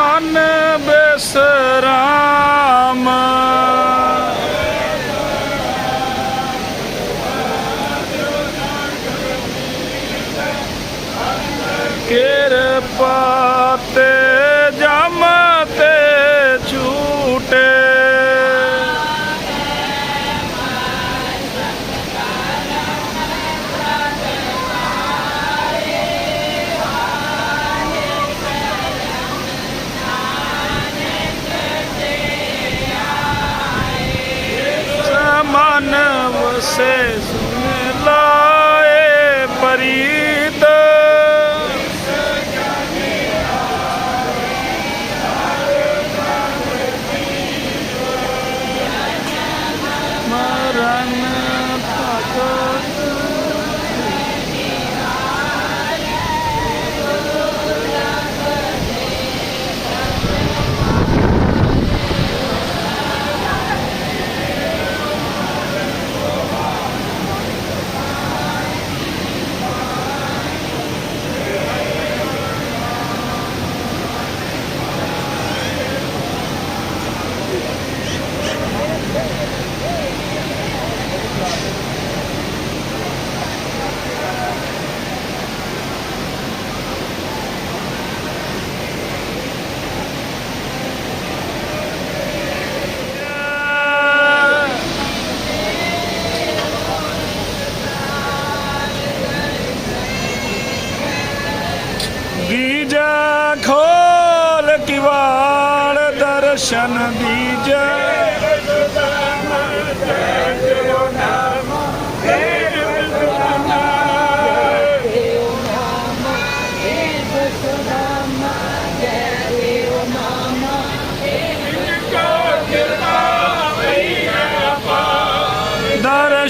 ਮਨ ਬਿਸਰਾਮ।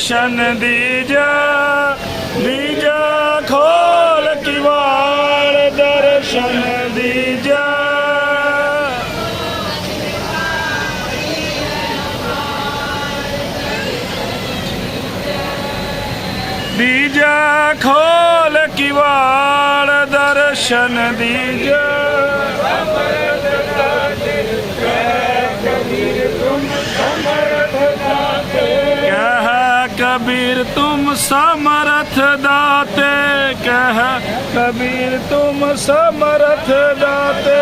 ਦਰਸ਼ਨ ਦੀਜੈ ਦੀਜੈ ਖੋਲ ਕਿਵਾੜ ਦਰਸ਼ਨ ਦੀਜੈ। ਦੀਜੈ ਖੋਲ ਕਿਵਾੜ ਦਰਸ਼ਨ ਦੀਜੈ। ਕਬੀਰ ਤੁਮ ਸਮਰਥ ਦਾਤੇ ਕਹ ਕਬੀਰ ਤੁਮ ਸਮਰਥ ਦਾਤੇ।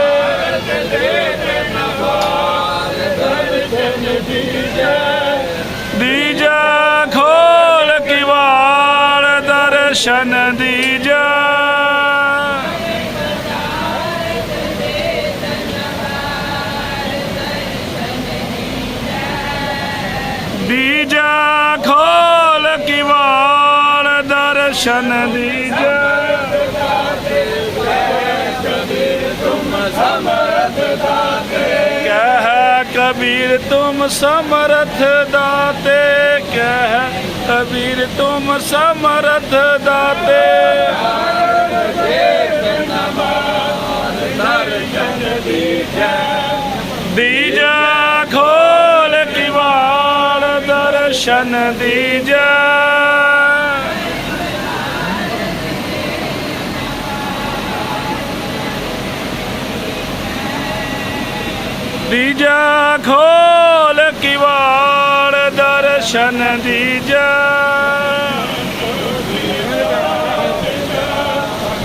ਦੀਜਾ ਖੋਲ ਕਿਵਾੜ ਦਰਸ਼ਨ ਦੀਜਾ। ਕਹਿ ਕਬੀਰ ਤੁਮ ਸਮਰਥ ਦਾਤੇ ਕਹਿ ਕਬੀਰ ਤੁਮ ਸਮਰਥ ਦਾਤੇ ਦੀਜਾ ਖੋਲ ਕਿਵਾੜ ਦਰਸ਼ਨ ਦੀਜਾ। ਦੀਜਾ ਖੋਲ ਕਿਵਾੜ ਦਰਸ਼ਨ ਦੀਜਾ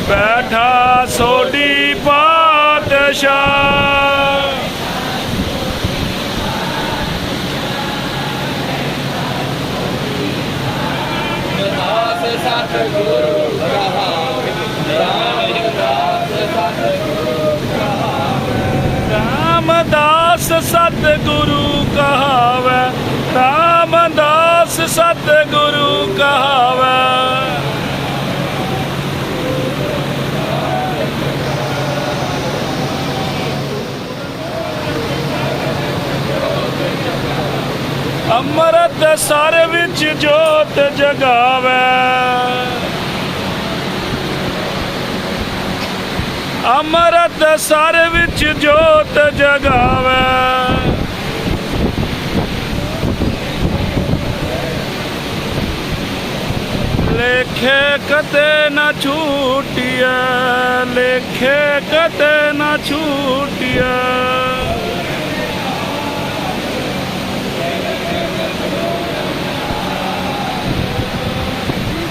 ਬੈਠਾ ਸੋਢੀ ਪਾਤਸ਼ਾਹ। ਰਾਮਦਾਸ ਸਤਿਗੁਰੂ ਕਹਾਵੈ, ਰਾਮਦਾਸ ਸਤਿਗੁਰੂ ਕਹਾਵੈ। ਅੰਮ੍ਰਿਤ ਸਰ ਵਿੱਚ ਜੋਤ ਜਗਾਵੈ। ਅੰਮ੍ਰਿਤ ਸਰ ਵਿੱਚ ਜੋਤ ਜਗਾਵੈ। લેખે કદે ના છૂટિયા લેખે કદે ના છૂટિયા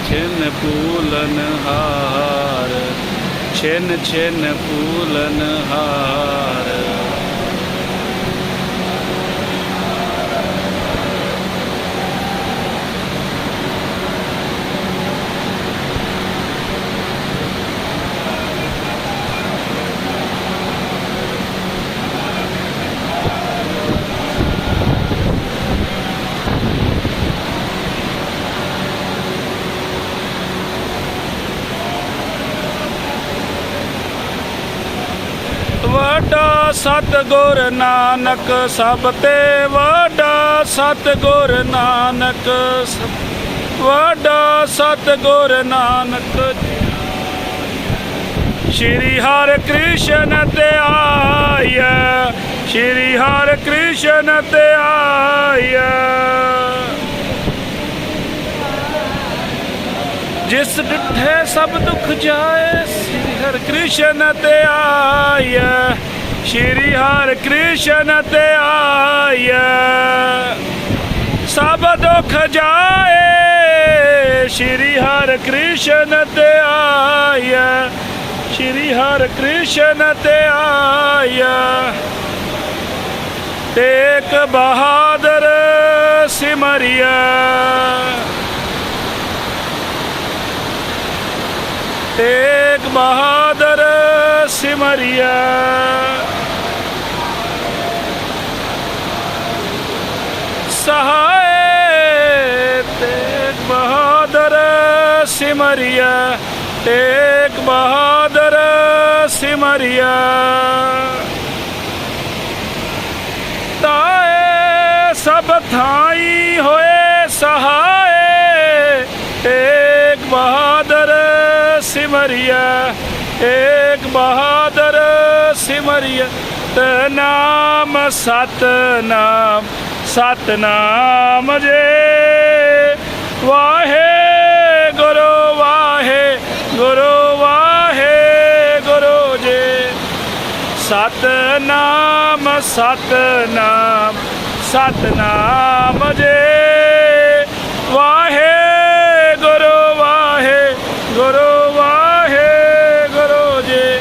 છેન ફૂલન હાર, છેન છેન ફૂલન હાર. ਵੱਡਾ ਸਤਿਗੁਰ ਨਾਨਕ, ਸਭ ਤੇ ਵੱਡਾ ਸਤਿਗੁਰ ਨਾਨਕ, ਸਭ- ਵੱਡਾ ਸਤਿਗੁਰ ਨਾਨਕ ਸ਼੍ਰੀ ਹਰਿ ਕ੍ਰਿਸ਼ਨ ਤੇ ਆਇਆ ਸ਼੍ਰੀ ਹਰਿ ਕ੍ਰਿਸ਼ਨ ਤੇ ਆਇਆ ਜਿਸ ਡਿਠੇ ਸਭ ਦੁੱਖ ਜਾਏ ਕ੍ਰਿਸ਼ਨ ਤੇ ਆਇ ਸ਼੍ਰੀ ਹਰ ਕ੍ਰਿਸ਼ਨ ਤੇ ਆਇਆ। ਸਭ ਦੁੱਖ ਜਾਏ, ਸ਼੍ਰੀ ਹਰ ਕ੍ਰਿਸ਼ਨ ਤੇ ਆਇਆ। ਸ਼੍ਰੀ ਹਰ ਕ੍ਰਿਸ਼ਨ ਤੇ ਆਇਆ। ਤੇਕ ਬਹਾਦਰ ਸਿਮਰਿਆ। ਤੇਗ ਬਹਾਦਰ ਸਿਮਰਿਆ ਸਹਾਏ ਤੇਗ ਬਹਾਦਰ ਸਿਮਰਿਆ ਤੇਗ ਬਹਾਦਰ ਸਿਮਰਿਆ ਤਾਏ ਸਭ ਥਾਈ ਹੋਏ ਸਹਾਏ ਏਕ ਬਹਾਦਰ ਸਿਮਰਿਆ ਏਕ ਬਹਾਦਰ ਸਿਮਰਿਆ ਤੇ ਨਾਮ ਸਤ ਨਾਮ ਸਤ ਨਾਮ ਜੇ। ਵਾਹੇ ਗੁਰੂ ਵਾਹੇ ਗੁਰੂ ਵਾਹੇ ਗੁਰੂ ਜੀ। ਸਤਨਾਮ ਸਤਨਾਮ ਸਤਨਾਮ ਜੇ ਵਾਹੇ ਗੁਰੂ ਵਾਹੇ ਗੁਰੂ ਵਾਹੇ ਗੁਰੂ ਜੀ